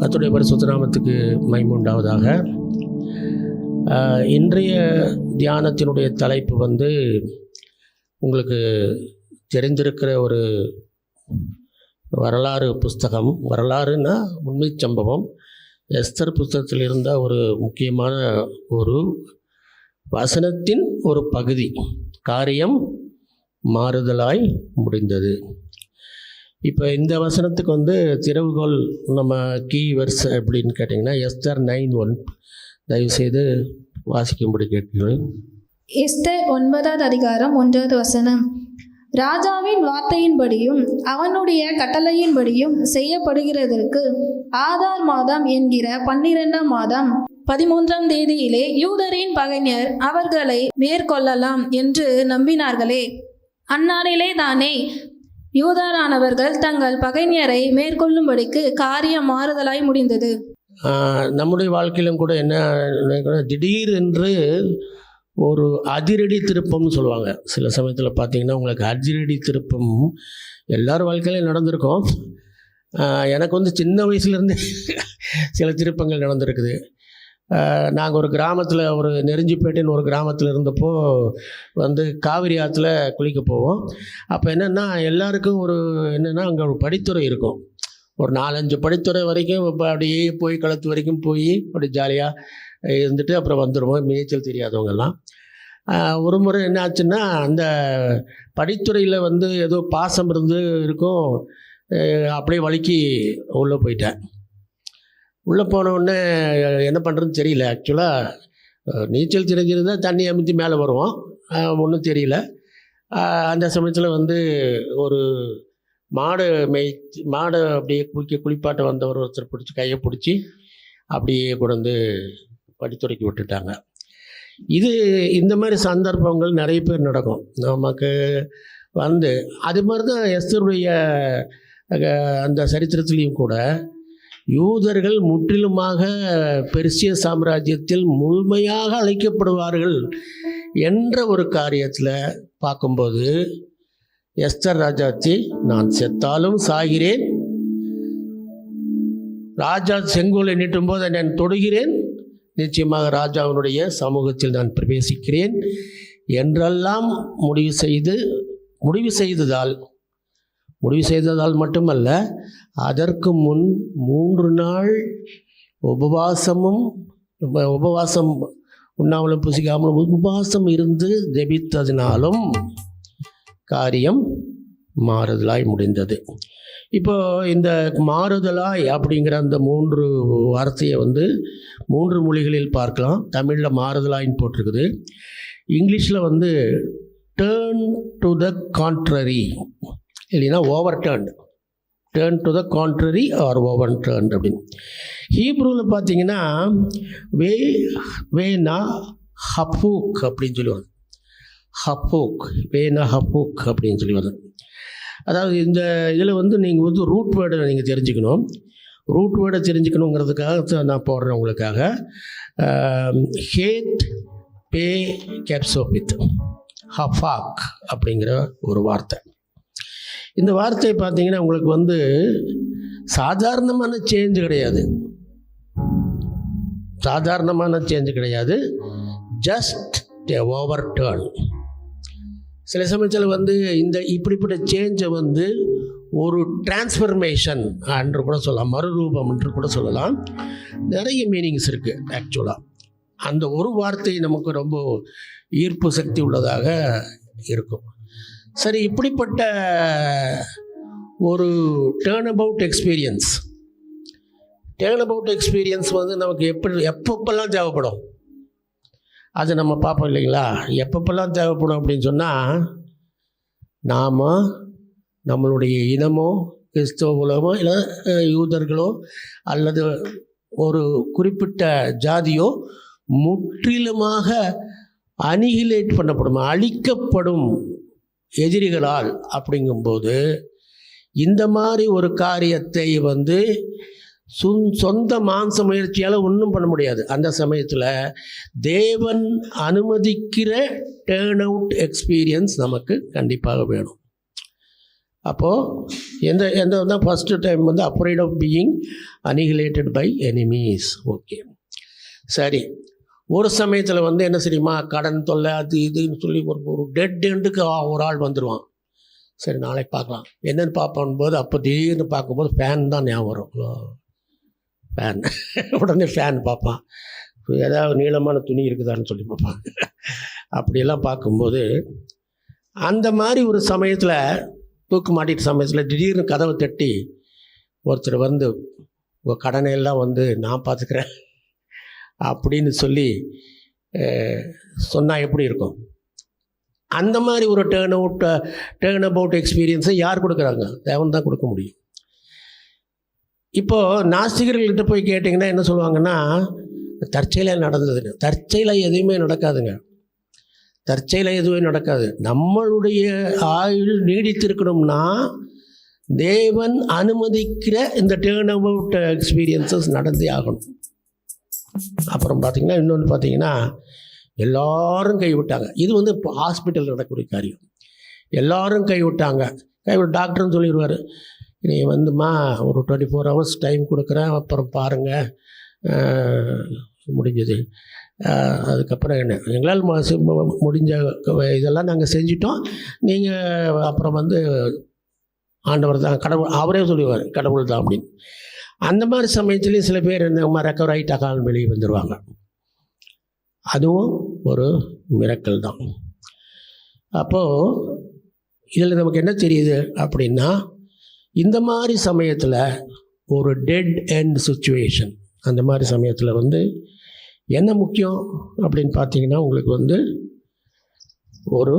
கத்துடைய பரிசுத்த நாமத்துக்கு மைமுண்டாவதாக இன்றைய தியானத்தினுடைய தலைப்பு வந்து உங்களுக்கு தெரிந்திருக்கிற ஒரு வரலாறு புஸ்தகம். வரலாறுனா உண்மை சம்பவம். எஸ்தர் புஸ்தகத்தில் இருந்த ஒரு முக்கியமான ஒரு வசனத்தின் ஒரு பகுதி. காரியம் மாறுதலாய் முடிந்தது. இப்போ இந்த வசனத்துக்கு வந்து திறவுகோல் நம்ம கீ வர்ஸ் அப்படின்னு கேட்டிங்கன்னா எஸ்தர் நைன் ஒன். தயவுசெய்து வாசிக்கும்படி கேட்கிறேன். எஸ்தர் ஒன்பதாவது அதிகாரம் ஒன்றாவது வசனம். ராஜாவின் வார்த்தையின்படியும் அவனுடைய கட்டளையின்படியும் செய்யப்படுகிறதற்கு ஆதார் மாதம் என்கிற பன்னிரெண்டாம் மாதம் பதிமூன்றாம் தேதியிலே யூதரின் பகைஞர் அவர்களை மேற்கொள்ளலாம் என்று நம்பினார்களே. அந்நாளிலே தானே யூதரானவர்கள் தங்கள் பகைஞரை மேற்கொள்ளும்படிக்கு காரியம் மாறுதலாய் முடிந்தது. நம்முடைய வாழ்க்கையிலும் கூட என்ன நினைக்கிறோம், திடீர் என்று ஒரு அதிரடி திருப்பம்னு சொல்லுவாங்க. சில சமயத்தில் பார்த்தீங்கன்னா உங்களுக்கு அதிரடி திருப்பம் எல்லார் வாழ்க்கையிலையும் நடந்திருக்கும். எனக்கு வந்து சின்ன வயசுலேருந்தே சில திருப்பங்கள் நடந்திருக்குது. நாங்கள் ஒரு கிராமத்தில் ஒரு நெருஞ்சிப்பேட்டைன்னு ஒரு கிராமத்தில் இருந்தப்போ வந்து காவிரி ஆற்றுல குளிக்க போவோம். அப்போ என்னென்னா எல்லாருக்கும் ஒரு என்னென்னா அங்கே ஒரு படித்துறை இருக்கும். ஒரு நாலஞ்சு படித்துறை வரைக்கும் இப்போ அப்படியே போய் களத்து வரைக்கும் போய் அப்படி ஜாலியாக இருந்துட்டு அப்புறம் வந்துடுவோம் நீச்சல் தெரியாதவங்கெல்லாம். ஒரு முறை என்ன ஆச்சுன்னா அந்த படித்துறையில் வந்து ஏதோ பாசம் இருந்து இருக்கும். அப்படியே வழுக்கி உள்ளே போயிட்டேன். உள்ளே போன உடனே என்ன பண்ணுறதுன்னு தெரியல. ஆக்சுவலாக நீச்சல் தெரிஞ்சிருந்தால் தண்ணி அமுத்தி மேலே வருவோம். ஒன்றும் தெரியல. அந்த சமயத்தில் வந்து ஒரு மாடு மேய் மாடை அப்படியே குளிக்க குளிப்பாட்ட வந்தவர் ஒருத்தர் பிடிச்சி கையை பிடிச்சி அப்படியே கொண்டு வந்து படித்துறைக்கு விட்டுட்டாங்க. இது இந்த மாதிரி சந்தர்ப்பங்கள் நிறைய பேர் நடக்கும். நமக்கு வந்து அது மாதிரி தான் எஸ்தருடைய அந்த சரித்திரத்துலேயும் கூட யூதர்கள் முற்றிலுமாக பெர்சிய சாம்ராஜ்யத்தில் முழுமையாக அழைக்கப்படுவார்கள் என்ற ஒரு காரியத்தில் பார்க்கும்போது எஸ்தர் ராஜாச்சி நான் செத்தாலும் சாகிறேன். ராஜா செங்கோலை நீட்டும் போது நான் தொடுகிறேன். நிச்சயமாக ராஜாவினுடைய சமூகத்தில் நான் பிரவேசிக்கிறேன். என்றெல்லாம் முடிவு செய்து முடிவு செய்ததால் முடிவு செய்ததால் மட்டுமல்ல அதற்கு முன் மூன்று நாள் உபவாசமும் உபவாசம் உண்ணாமலும் புசிக்காமலும் உபவாசம் இருந்து ஜெபித்ததினாலும் காரியம் மாறுதலாய் முடிந்தது. இப்போ இந்த மாறுதலாய் அப்படிங்கிற அந்த மூன்று வார்த்தையை வந்து மூன்று மொழிகளில் பார்க்கலாம். தமிழில் மாறுதலாயின்னு போட்டிருக்குது. இங்கிலீஷில் வந்து டேர்ன் டு த கான்ட்ரரி இல்லைன்னா over turn turn to the contrary or over turn அப்படின்னு. ஹீப்ரூவில் பார்த்தீங்கன்னா வே வேனா ஹப்பூக் அப்படின்னு சொல்லுவாங்க. ஹப்பூக் வேனா ஹப்பூக் அப்படின்னு சொல்லி வருது அதாவது இந்த இதில் வந்து நீங்கள் வந்து ரூட் வேர்டை நீங்கள் தெரிஞ்சுக்கணும். ரூட் வேர்டை தெரிஞ்சுக்கணுங்கிறதுக்காக தான் நான் போடுறேன் உங்களுக்காக. ஹேட் பே கேப்சோபித் ஹஃபாக் அப்படிங்கிற ஒரு வார்த்தை. இந்த வார்த்தை பார்த்தீங்கன்னா உங்களுக்கு வந்து சாதாரணமான சேஞ்ச் கிடையாது. சாதாரணமான சேஞ்ச் கிடையாது. ஜஸ்ட் ஓவர் டேர்ன் சில சமயத்தில் வந்து இந்த இப்படிப்பட்ட சேஞ்சை வந்து ஒரு டிரான்ஸ்ஃபர்மேஷன் என்று கூட சொல்லலாம் மறுரூபம் என்று கூட சொல்லலாம். நிறைய மீனிங்ஸ் இருக்குது ஆக்சுவலாக அந்த ஒரு வார்த்தை நமக்கு ரொம்ப ஈர்ப்பு சக்தி உள்ளதாக இருக்கும். சரி இப்படிப்பட்ட ஒரு turn about experience turn about experience வந்து நமக்கு எப்படி எப்பப்பெல்லாம் தேவைப்படும்? அது நம்ம பார்ப்போம் இல்லைங்களா? எப்பப்பெல்லாம் தேவைப்படும் அப்படின்னு சொன்னால் நாம் நம்மளுடைய இனமோ கிறிஸ்தவ உலகமோ இல்லை யூதர்களோ அல்லது ஒரு குறிப்பிட்ட ஜாதியோ முற்றிலுமாக அனிகிலேட் பண்ணப்படும் அழிக்கப்படும் எதிரிகளால் அப்படிங்கும்போது இந்த மாதிரி ஒரு காரியத்தை வந்து சுன் சொந்த மாംச முயற்சியால் ஒன்றும் பண்ண முடியாது. அந்த சமயத்தில் தேவன் அனுமதிக்கிற டேர்ன் அவுட் எக்ஸ்பீரியன்ஸ் நமக்கு கண்டிப்பாக வேணும். அப்போது எந்த எந்த தான் ஃபஸ்ட்டு டைம் வந்து afraid of being annihilated by enemies okay சரி. ஒரு சமயத்தில் வந்து என்ன தெரியுமா? கடன் தொல்லை அது இதுன்னு சொல்லி ஒரு ஒரு டெட் எண்டுக்கு ஒரு ஆள் வந்துடுவான் சரி நாளைக்கு பார்க்கலாம். என்னென்னு பார்ப்போம்போது அப்போ திடீர்னு பார்க்கும்போது ஃபேன் தான் ஞாபகம் வரும். ஃபேன் உடனே ஃபேன் பார்ப்பான். ஏதாவது நீளமான துணி இருக்குதான்னு சொல்லி பார்ப்பான். அப்படியெல்லாம் பார்க்கும்போது அந்த மாதிரி ஒரு சமயத்தில் தூக்கு மாட்டிட்ட சமயத்தில் திடீர்னு கதவை தட்டி ஒருத்தர் வந்து உங்கள் கடனை எல்லாம் வந்து நான் பார்த்துக்கிறேன். அப்படின்னு சொல்லி சொன்னால் எப்படி இருக்கும்? அந்த மாதிரி ஒரு டேர்ன் அவுட் டேர்ன் அபவுட் எக்ஸ்பீரியன்ஸை யார் கொடுக்குறாங்க? தேவன் தான் கொடுக்க முடியும். இப்போது நாஸ்திகர்கள்கிட்ட போய் கேட்டிங்கன்னா என்ன சொல்லுவாங்கன்னா தற்செயலாக நடந்ததுங்க. தற்செயலாக எதுவுமே நடக்காதுங்க. தற்செயலாக எதுவுமே நடக்காது. நம்மளுடைய ஆயுள் நீடித்திருக்கணும்னா தேவன் அனுமதிக்கிற இந்த டேர்ன் அபவுட் எக்ஸ்பீரியன்சஸ் நடந்தே ஆகணும். அப்புறம் பார்த்திங்கன்னா இன்னொன்று பார்த்தீங்கன்னா எல்லாரும் கைவிட்டாங்க. இது வந்து இப்போ ஹாஸ்பிட்டல் நடக்கக்கூடிய காரியம். எல்லாரும் கைவிட்டாங்க. கைவிட்டு டாக்டர்னு சொல்லிடுவார் நீ வந்துமா ஒரு டுவெண்ட்டி ஃபோர் ஹவர்ஸ் டைம் கொடுக்குறேன். அப்புறம் பாருங்கள் முடிஞ்சது. அதுக்கப்புறம் என்ன? எங்களால் முடிஞ்ச இதெல்லாம் நாங்கள் செஞ்சிட்டோம். நீங்கள் அப்புறம் வந்து ஆண்டவர் தான் கடவுள் அவரே சொல்லுவார் கடவுள் தான் அப்படின்னு. அந்த மாதிரி சமயத்துலேயும் சில பேர் இந்த மாதிரி ரெக்கவர் ஆகிட்டாக்கால் வெளியே வந்துடுவாங்க அதுவும் ஒரு மிரக்கல் தான். அப்போது இதில் நமக்கு என்ன தெரியுது அப்படின்னா இந்த மாதிரி சமயத்தில் ஒரு டெட் எண்ட் சுச்சுவேஷன் அந்த மாதிரி சமயத்தில் வந்து என்ன முக்கியம் அப்படின்னு பார்த்தீங்கன்னா உங்களுக்கு வந்து ஒரு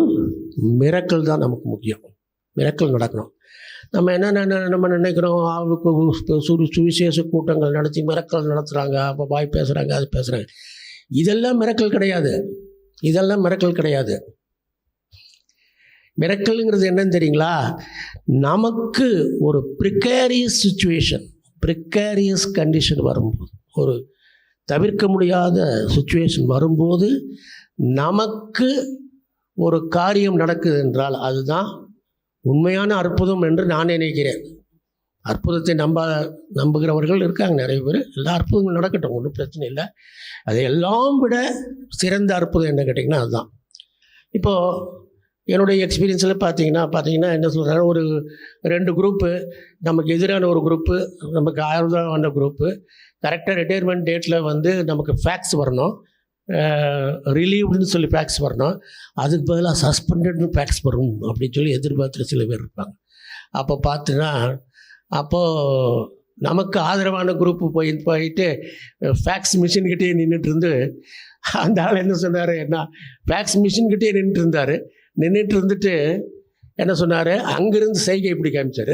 மிரக்கல் தான் நமக்கு முக்கியம். மிரக்கல் நடக்கணும். நம்ம என்ன நம்ம நினைக்கிறோம் ஆவுக்கு சுரு சுவிசேஷ கூட்டங்கள் நடத்தி மிரக்கல் நடத்துகிறாங்க அப்போ வாய் பேசுகிறாங்க அது பேசுகிறாங்க இதெல்லாம் மிரக்கல் கிடையாது. இதெல்லாம் மிரக்கல் கிடையாது. மிரக்கல்ங்கிறது என்னன்னு தெரியுங்களா? நமக்கு ஒரு ப்ரிக்கேரியஸ் சுச்சுவேஷன் ப்ரிக்கேரியஸ் கண்டிஷன் வரும்போது ஒரு தவிர்க்க முடியாத சுச்சுவேஷன் வரும்போது நமக்கு ஒரு காரியம் நடக்குது என்றால் அதுதான் உண்மையான அற்புதம் என்று நான் நினைக்கிறேன். அற்புதத்தை நம்ப நம்புகிறவர்கள் இருக்காங்க நிறைய பேர். எல்லா அற்புதங்களும் நடக்கட்டும் ஒன்றும் பிரச்சனை இல்லை. அதையெல்லாம் விட சிறந்த அற்புதம் என்ன கேட்டிங்கன்னா அதுதான். இப்போது என்னுடைய எக்ஸ்பீரியன்ஸில் பார்த்தீங்கன்னா பார்த்தீங்கன்னா என்ன சொல்கிறாங்க ஒரு ரெண்டு குரூப்பு நமக்கு எதிரான ஒரு குரூப்பு நமக்கு ஆயுதமான குரூப்பு கரெக்டாக ரிட்டையர்மெண்ட் டேட்டில் வந்து நமக்கு ஃபேக்ஸ் வரணும். ரிலீவ்டுன்னு சொல்லி ஃபேக்ஸ் வரணும் அதுக்கு பதிலாக சஸ்பெண்டட்னு ஃபேக்ஸ் வரும் அப்படின்னு சொல்லி எதிர்பார்த்துட்டு சில பேர் இருப்பாங்க. அப்போ பார்த்துன்னா அப்போது நமக்கு ஆதரவான குரூப்பு போய் போயிட்டு ஃபேக்ஸ் மிஷின்கிட்டே நின்றுட்டு இருந்து அந்த ஆள் என்ன சொன்னார் என்ன ஃபேக்ஸ் மிஷின்கிட்டே நின்றுட்டு இருந்தார். நின்றுட்டு இருந்துட்டு என்ன சொன்னார் அங்கேருந்து செய்கை இப்படி காமிச்சார்.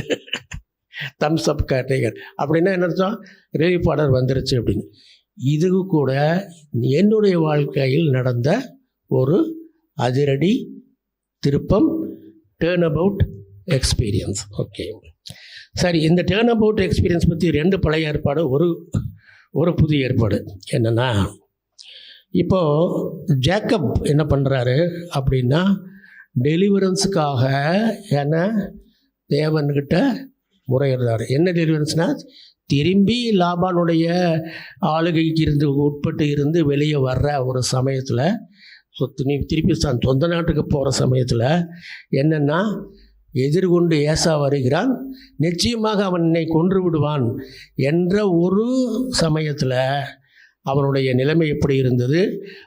தம்ஸ் அப் கேட்டீங்க அப்படின்னா என்ன அர்த்தம்? ரிலீஃப் ஆர்டர் வந்துருச்சு அப்படின்னு. இது கூட என்னுடைய வாழ்க்கையில் நடந்த ஒரு அதிரடி திருப்பம் டேர்ன் அபவுட் எக்ஸ்பீரியன்ஸ் ஓகே சரி இந்த டேர்ன் அபவுட் எக்ஸ்பீரியன்ஸ் பற்றி ரெண்டு பழைய ஏற்பாடு ஒரு ஒரு புதிய ஏற்பாடு. என்னென்னா இப்போது ஜேக்கப் என்ன பண்ணுறாரு அப்படின்னா டெலிவரன்ஸுக்காக என்ன தேவன்கிட்ட முறையிடுறாரு. என்ன டெலிவரன்ஸ்னால் திரும்பி லாபானுடைய ஆளுகைக்கு இருந்து உட்பட்டு இருந்து வெளியே வர்ற ஒரு சமயத்தில் சொத்து நீ திருப்பி தன் சொந்த நாட்டுக்கு போகிற சமயத்தில் என்னென்னா எதிர்கொண்டு ஏசா வருகிறான் நிச்சயமாக அவன் என்னை கொன்று விடுவான் என்ற ஒரு சமயத்தில் அவனுடைய நிலைமை எப்படி இருந்தது?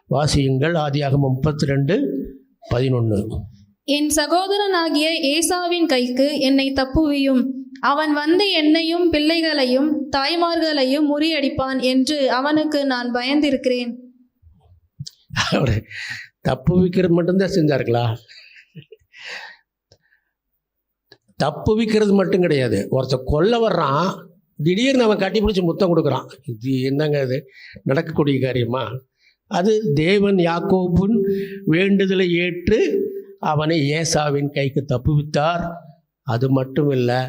வாசியுங்கள் ஆதியாகமம் முப்பத்தி ரெண்டு பதினொன்று என் சகோதரனாகிய ஏசாவின் கைக்கு என்னை தப்புவியும். அவன் வந்து என்னையும் பிள்ளைகளையும் தாய்மார்களையும் முறியடிப்பான் என்று அவனுக்கு நான் பயந்திருக்கிறேன். அவர் தப்பு விற்கிறது மட்டும்தான் செஞ்சார்களா தப்பு விற்கிறது மட்டும் கிடையாது. ஒருத்தர் கொல்ல வர்றான் திடீர்னு அவன் கட்டி பிடிச்சி முத்தம் கொடுக்குறான். இது என்னங்க அது நடக்கக்கூடிய காரியமா? அது தேவன் யாக்கோபின் வேண்டுதலை ஏற்று அவனை ஏசாவின் கைக்கு தப்புவித்தார். அது மட்டும் இல்லை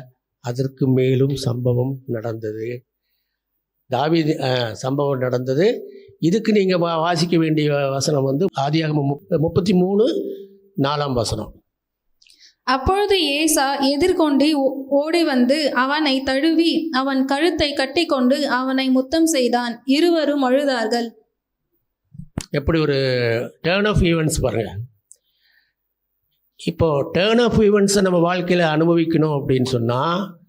அதற்கு மேலும் சம்பவம் நடந்தது. தாவீது சம்பவம் நடந்தது. இதுக்கு நீங்கள் வா வாசிக்க வேண்டிய வசனம் வந்து ஆதியாகமம் முப் முப்பத்தி மூணு நாலாம் வசனம். அப்பொழுது ஏசா எதிர்கொண்டு ஓடி வந்து அவனை தழுவி அவன் கழுத்தை கட்டிக்கொண்டு அவனை முத்தம் செய்தான். இருவரும் அழுதார்கள். எப்படி ஒரு டேர்ன் ஆஃப் ஈவெண்ட்ஸ் பாருங்கள் இப்போ டேர்ன் ஆஃப் ஈவெண்ட்ஸை நம்ம வாழ்க்கையில் அனுபவிக்கணும் அப்படின்னு சொன்னால்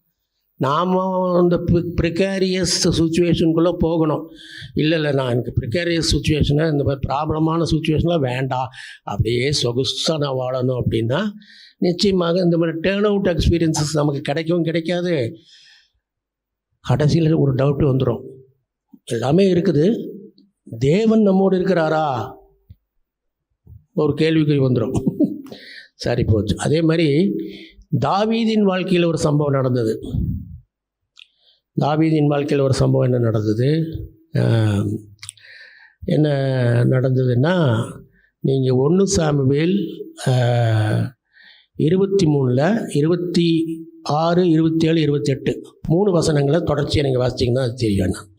நாம் இந்த ப்ரிகாரியஸ் சுச்சுவேஷனுக்குள்ளே போகணும். இல்லை இல்லை நான் எனக்கு ப்ரிகாரியஸ் சுச்சுவேஷனை இந்த மாதிரி ப்ராப்ளமான சுச்சுவேஷன்லாம் வேண்டாம். அப்படியே சொகுசாக நான் வாழணும் அப்படின்னா நிச்சயமாக இந்த மாதிரி டேர்ன் அவுட் எக்ஸ்பீரியன்சஸ் நமக்கு கிடைக்கவும் கிடைக்காது. கடைசியில் ஒரு டவுட்டு வந்துடும் எல்லாமே இருக்குது. தேவன் நம்மோடு இருக்கிறாரா? ஒரு கேள்விக்குறி வந்துடும் சரி போச்சு. அதே மாதிரி தாவீதின் வாழ்க்கையில் ஒரு சம்பவம் நடந்தது. தாவீதின் வாழ்க்கையில் ஒரு சம்பவம் என்ன நடந்தது? என்ன நடந்ததுன்னா நீங்கள் ஒன்று சாமுவேல் இருபத்தி மூணில் இருபத்தி ஆறு இருபத்தி ஏழு இருபத்தெட்டு மூணு வசனங்களை தொடர்ச்சியாக நீங்கள் வாசிச்சிங்கன்னா அது தெரியும். நான்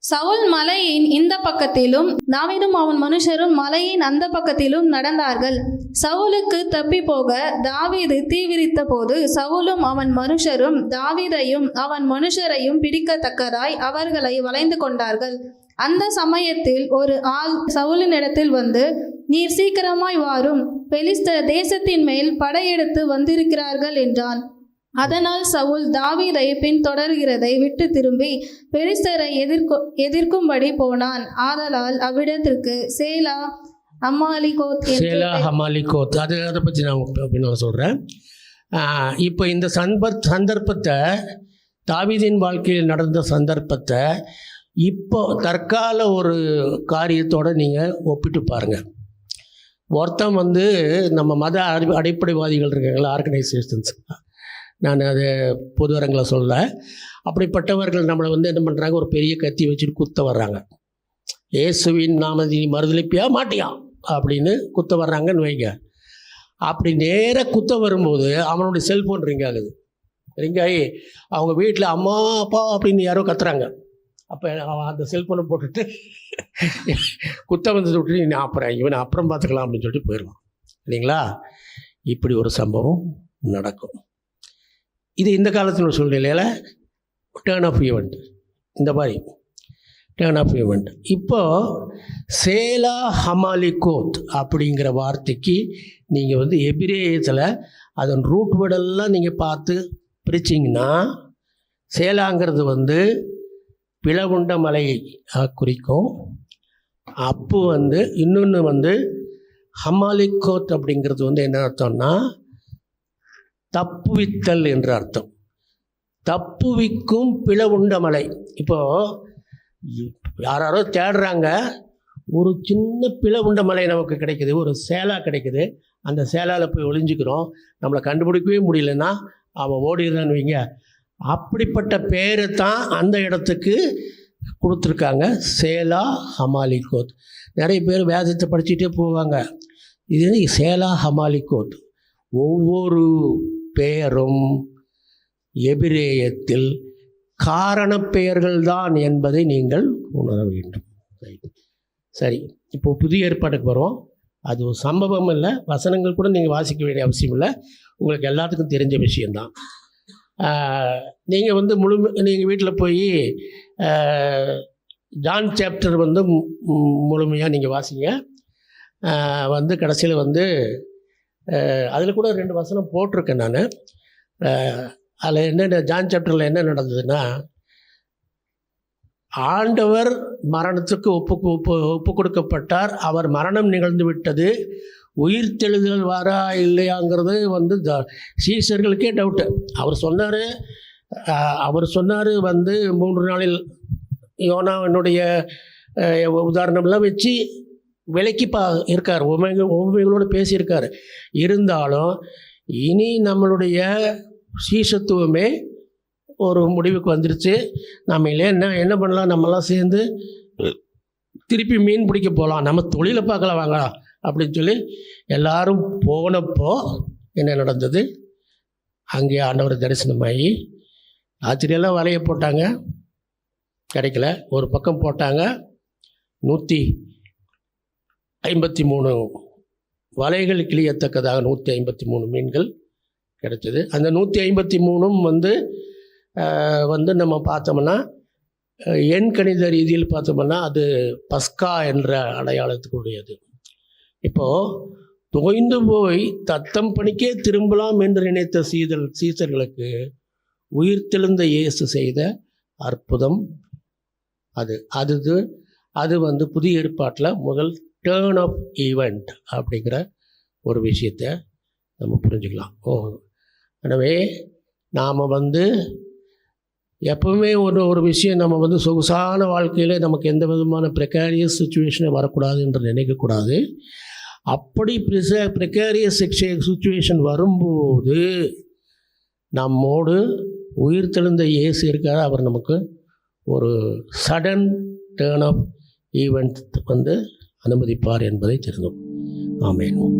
சவுல் மலையின் இந்த பக்கத்திலும் தாவிதும் அவன் மனுஷரும் மலையின் அந்த பக்கத்திலும் நடந்தார்கள். சவுலுக்கு தப்பி போக தாவீது தீவிரித்த போது சவுலும் அவன் மனுஷரும் தாவீதையும் அவன் மனுஷரையும் பிடிக்கத்தக்கதாய் அவர்களை வளைந்து கொண்டார்கள். அந்த சமயத்தில் ஒரு ஆள் சவுலினிடத்தில் வந்து நீர் சீக்கிரமாய் வாரும். பெலிஸ்த தேசத்தின் மேல் படையெடுத்து வந்திருக்கிறார்கள் என்றான். அதனால் சவுல் தாவீதை பின்தொடர்கிறதை விட்டு திரும்பி பெலிஸ்தரை எதிர்கொ எதிர்க்கும்படி போனான். ஆதலால் அவ்விடத்திற்கு சேலா அம்மாலிகோத் என்று சேலா ஹமாலிகோத் அது அதை பற்றி நான் பின்னால் சொல்கிறேன் இப்போ இந்த சந்தர்ப்ப சந்தர்ப்பத்தை தாவீதின் வாழ்க்கையில் நடந்த சந்தர்ப்பத்தை இப்போ தற்கால ஒரு காரியத்தோட நீங்கள் ஒப்பிட்டு பாருங்கள் ஒருத்தன் வந்து நம்ம மத அடி அடிப்படைவாதிகள் இருக்காங்களா ஆர்கனைசேஷன்ஸ் நான் அது பொது அரங்கில் சொல்ல அப்படிப்பட்டவர்கள் நம்மளை வந்து என்ன பண்ணுறாங்க ஒரு பெரிய கத்தி வச்சுட்டு குத்த வர்றாங்க. இயேசுவின் நாமதி மறுதளிப்பியா மாட்டியா? அப்படின்னு குத்த வர்றாங்கன்னு வைங்க. அப்படி நேராக குத்த வரும்போது அவனுடைய செல்ஃபோன் ரிங் ஆகுது. ரிங் ஆகி அவங்க வீட்டில் அம்மா அப்பா அப்படின்னு யாரோ கத்துறாங்க. அப்போ அவன் அந்த செல்ஃபோனை போட்டுட்டு குத்த வந்து விட்டு நீ அப்புறம் இவனை அப்புறம் பார்த்துக்கலாம் அப்படின்னு சொல்லிட்டு போயிடுவான். இல்லைங்களா? இப்படி ஒரு சம்பவம் நடக்கும். இது இந்த காலத்தில் சூழ்நிலையில் டேர்ன் ஆஃப் ஈவெண்ட் இந்த மாதிரி. டேர்ன் ஆஃப் ஈவெண்ட் இப்போது சேலா ஹமாலிகோத் அப்படிங்கிற வார்த்தைக்கு நீங்கள் வந்து எபிரேயத்தில் அதன் ரூட் வேர்டெல்லாம் நீங்கள் பார்த்து பிரிச்சிங்கன்னா சேலாங்கிறது வந்து பிளவுண்ட மலையை குறிக்கும். அப்பு வந்து இன்னொன்று வந்து ஹமாலிகோத் அப்படிங்கிறது வந்து என்ன அர்த்தம்னா தப்புவித்தல் என்று அர்த்தம். தப்புவிக்கும் பிளவுண்ட மலை. இப்போது யாராரோ தேடுறாங்க ஒரு சின்ன பிளவுண்ட மலை நமக்கு கிடைக்குது ஒரு சேலா கிடைக்குது. அந்த சேலால் போய் ஒளிஞ்சுக்கிறோம். நம்மளை கண்டுபிடிக்கவே முடியலன்னா அவன் ஓடிடுறான்னு வைங்க. அப்படிப்பட்ட பேரை தான் அந்த இடத்துக்கு கொடுத்துருக்காங்க. சேலா ஹமாலிகோத். நிறைய பேர் வேதத்தை படிச்சுட்டே போவாங்க. இது சேலா ஹமாலிகோத். ஒவ்வொரு பெயரும் எபிரேயத்தில் காரணப் பெயர்கள் தான் என்பதை நீங்கள் உணர வேண்டும். சரி இப்போ புதிய ஏற்பாட்டுக்கு வரும் அது ஒரு சம்பவம் இல்லை வசனங்கள் கூட நீங்கள் வாசிக்க வேண்டிய அவசியம் இல்லை. உங்களுக்கு எல்லாத்துக்கும் தெரிஞ்ச விஷயந்தான் நீங்கள் வந்து முழு நீங்கள் வீட்டில் போய் ஜான் சாப்டர் வந்து முழுமையாக நீங்கள் வாசிங்க. வந்து கடைசியில் வந்து அதில் கூட ரெண்டு வசனம் போட்டிருக்கேன் நான். அதில் என்னென்ன ஜான் சாப்டரில் என்ன நடந்ததுன்னா ஆண்டவர் மரணத்துக்கு ஒப்பு ஒப்பு ஒப்பு கொடுக்கப்பட்டார். அவர் மரணம் நிகழ்ந்து விட்டது. உயிர் தெளிதல் வாரா இல்லையாங்கிறது வந்து த- சீசர்களுக்கே டவுட்டு அவர் சொன்னார் அவர் சொன்னார் வந்து மூன்று நாளில் யோனாவினுடைய என்னுடைய உதாரணம்லாம் வச்சு விலைக்கு பா இருக்கார் உண்மைங்க உண்மைகளோடு பேசியிருக்கார். இருந்தாலும் இனி நம்மளுடைய சீசத்துவமே ஒரு முடிவுக்கு வந்துருச்சு. நம்ம இல்லை என்ன என்ன பண்ணலாம்? நம்மலாம் சேர்ந்து திருப்பி மீன் பிடிக்க போகலாம். நம்ம தொழிலை பார்க்கலாம் வாங்கலாம் அப்படின்னு சொல்லி எல்லாரும் போனப்போ என்ன நடந்தது? அங்கே ஆண்டவர் தரிசனமாகி ஆச்சரியெல்லாம் வலையை போட்டாங்க. கிடைக்கல. ஒரு பக்கம் போட்டாங்க. நூற்றி ஐம்பத்தி மூணு வலைகள் கிளியத்தக்கதாக நூற்றி ஐம்பத்தி மூணு மீன்கள் கிடைச்சது அந்த நூற்றி ஐம்பத்தி மூணும் வந்து வந்து நம்ம பார்த்தோம்னா எண் கணித ரீதியில் பார்த்தோம்னா அது பஸ்கா என்ற அடையாளத்துக்குரியது. இப்போது தொய்ந்து போய் தத்தம் பணிக்கே திரும்பலாம் என்று நினைத்த சீதல் சீசர்களுக்கு உயிர்த்தெழுந்த இயேசு செய்த அற்புதம் அது. அது அது வந்து புதிய ஏற்பாட்டில் முதல் டேர்ன் ஆஃப் ஈவெண்ட் அப்படிங்கிற ஒரு விஷயத்தை நம்ம புரிஞ்சுக்கலாம். ஓ எனவே நாம் வந்து எப்பவுமே ஒரு ஒரு விஷயம் நம்ம வந்து சொகுசான வாழ்க்கையில் நமக்கு எந்த விதமான ப்ரெக்காரியஸ் சுச்சுவேஷனே வரக்கூடாது என்று நினைக்கக்கூடாது. அப்படி ப்ரிச ப்ரெக்காரியஸ் சுச்சுவேஷன் வரும்போது நம்மோடு உயிர் தெழுந்த இயேசு இருக்கார். அவர் நமக்கு ஒரு சடன் டேர்ன் ஆஃப் ஈவெண்ட் வந்து அனுமதிப்பார் என்பதை தெரிந்தோம். ஆமென்.